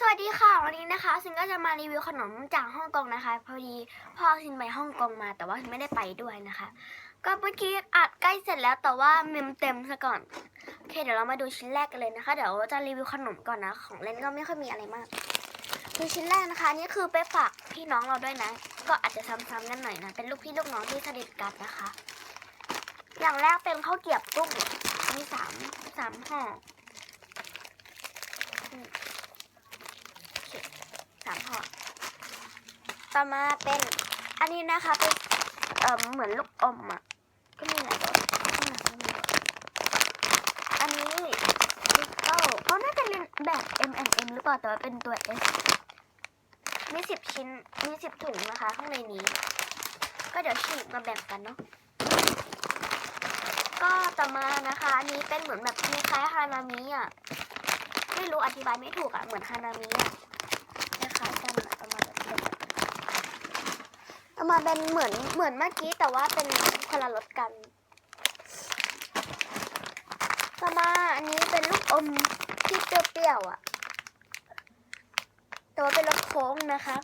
สวัสดีค่ะ วันนี้นะคะซินก็จะมารีวิวขนมจากฮ่องกงนะคะ พอดีพ่อซินไปฮ่องกงมา แต่ว่าซินไม่ได้ไปด้วยนะคะ ก็เมื่อกี้อัดใกล้เสร็จแล้วแต่ว่าเมมเต็มซะก่อนโอเคเดี๋ยวเรามาดูชิ้นแรกกันเลยนะคะ เดี๋ยวจะรีวิวขนมก่อนนะของเล่นก็ไม่ค่อยมีอะไรมากคือชิ้นแรกนะคะนี่คือไปฝากพี่น้องเราด้วยนะ ก็อาจจะซ้ำๆกันหน่อยนะเป็นลูกพี่ลูกน้องที่สนิทกันนะคะ อย่างแรกเป็นข้าวเกรียบกุ้งมีสามสามห่อ สามห่อต่อมาเป็นอันนี้นะคะเป็นเอ่อเหมือนลูกอมอะก็มีหลายแบบอันนี้ดิสโก้เขาน่าจะเป็นแบบ M M M หรือเปล่าแต่ว่าเป็นตัว S มีสิบชิ้น มีสิบถุงนะคะ ข้างในนี้ ก็เดี๋ยวฉีกมาแบ่งกันเนาะก็ต่อมานะคะ อันนี้เป็นเหมือนแบบคล้ายๆฮานามิอะ ไม่รู้อธิบายไม่ถูกอะ เหมือนฮานามิอะ คล้ายๆกันอะประมาณแบบนี้เอา มาเป็นเหมือนเหมือนเมื่อกี้แต่ว่าเป็นคนละรสกัน ต่อมาอันนี้เป็นลูกอมที่เปรี้ยวๆอะ แต่ว่าเป็นรสโค้งนะคะ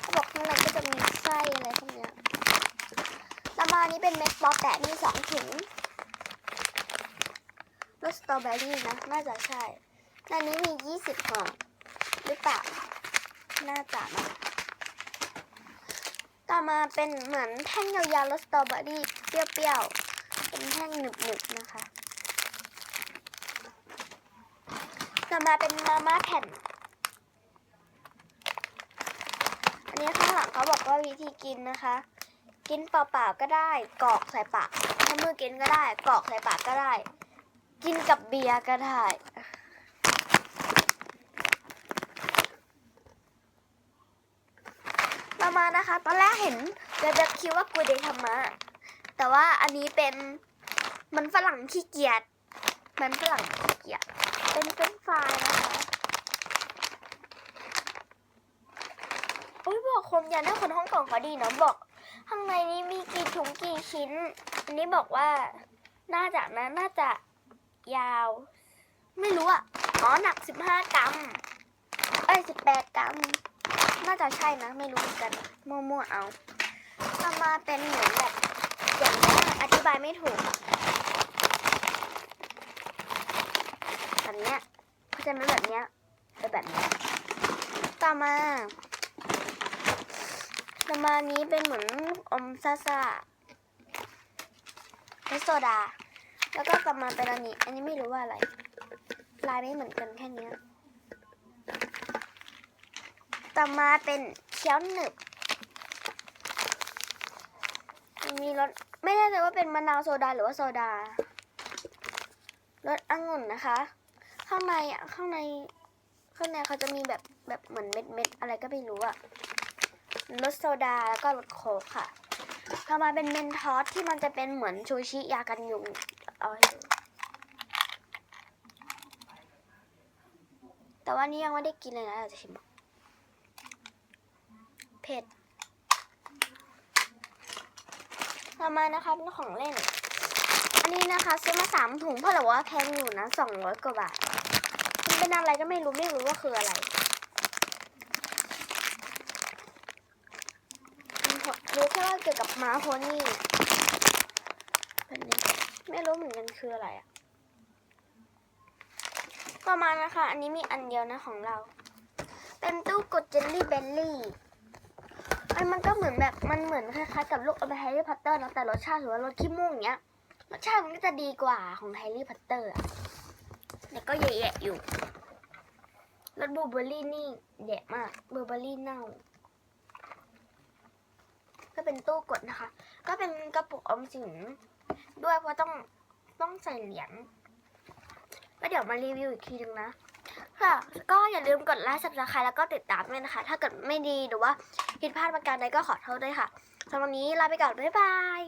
เขาบอกข้างในก็จะมีไส้อะไรพวกเนี้ยต่อมาอันนี้เป็นเม็ดปอแปะมีสองถุงรสสตรอเบอรี่นะ น่าจะใช่ในนี้มียี่สิบห่อหรือเปล่า น่าจะนะ มาเป็นเหมือนแท่งยาวๆรสสตรอเบอรี่เปรี้ยวๆ เป็นแท่งหนึบๆนะคะต่อมาเป็นมาม่าแผ่น อันนี้ข้างหลังเขาบอกว่าวิธีกินนะคะ กินเปล่าๆก็ได้กรอกใส่ปากถ้ามือกินก็ได้กรอกใส่ปากก็ได้ กินกับเบียร์ก็ได้ ประมานะคะ ตอนแรกเห็นจะจะคิดว่ากูเดธรรมะ แต่ว่าอันนี้เป็นมันฝรั่งขี้เกียจมันฝรั่งขี้เกียจเป็นเฟรนช์ฟรายนะคะโอ้ยบอกคนยันให้คนฮ่องกล่องเขาดีเนาะบอกข้างในนี้มีกี่ถุงกี่ชิ้น อันนี้บอกว่าน่าจะนะน่าจะยาว ไม่รู้อะอ๋อหนักสิบห้ากรัมเอ้ยสิบแปดกรัม น่าจะใช่นะ ไม่รู้เหมือนกัน มั่วๆเอาต่อมาเป็นเหมือนแบบอย่างนี้อธิบายไม่ถูกแบบเนี้ยเข้าใจะไม่แบบเนี้ยเป็นแบบเนี้ยต่อมาต่อมานี้เป็นเหมือนอมซาซาและโซดา แล้วก็ต่อมาเป็นอันนี้ อันนี้ไม่รู้ว่าอะไร ลายไม่เหมือนกันแค่นี้ ต่อมาเป็นเคี้ยวหนึบ มีรสไม่แน่ใจว่าเป็นมะนาวโซดาหรือว่าโซดารสองุ่นนะคะ ข้างในอะข้างในข้างในเขาจะมีแบบแบบเหมือนเม็ดเม็ดอะไรก็ไม่รู้อะรสโซดาแล้วก็รสโค้กค่ะต่อมาเป็นเมนทอสที่มันจะเป็นเหมือนชูชิยากันยุงเอาให้ดูแต่ว่านี่ยังไม่ได้กินเลยนะเดี๋ยวจะชิม เผ็ดต่อมานะคะเป็นของเล่น อันนี้นะคะซื้อมาสามถุงเพราะแต่ว่าแพงอยู่นะสองร้อยกว่าบาทมันเป็นอะไรก็ไม่รู้ไม่รู้ว่าคืออะไรรู้แค่ว่าเกี่ยวกับม้าโพนี่แบบนี้ไม่รู้เหมือนกันคืออะไรอะต่อมานะคะ อันนี้มีอันเดียวนะของเรา เป็นตู้กดเจลลี่เบลลี่ อันมันก็เหมือนแบบมันเหมือนคล้ายๆกับลูกอมแฮร์รี่พอตเตอร์นะแต่รสชาติหรือว่ารสขี้มูกอย่างเงี้ยรสชาติมันก็จะดีกว่าของแฮร์รี่พอตเตอร์อะแต่ก็แย่ๆอยู่รสบลูเบอร์รี่นี่แย่มากบลูเบอร์รี่เน่า ก็เป็นตู้กดนะคะ ก็เป็นกระปุกออมสินด้วยเพราะต้องต้องใส่เหรียญก็เดี๋ยวมารีวิวอีกทีนึงนะ ค่ะ ก็อย่าลืมกดไลค์ subscribe แล้วก็ติดตามด้วยนะคะ ถ้าเกิดไม่ดีหรือว่าผิดพลาดประการใดก็ขอโทษด้วยค่ะสำหรับวันนี้ลาไปก่อน บ๊ายบาย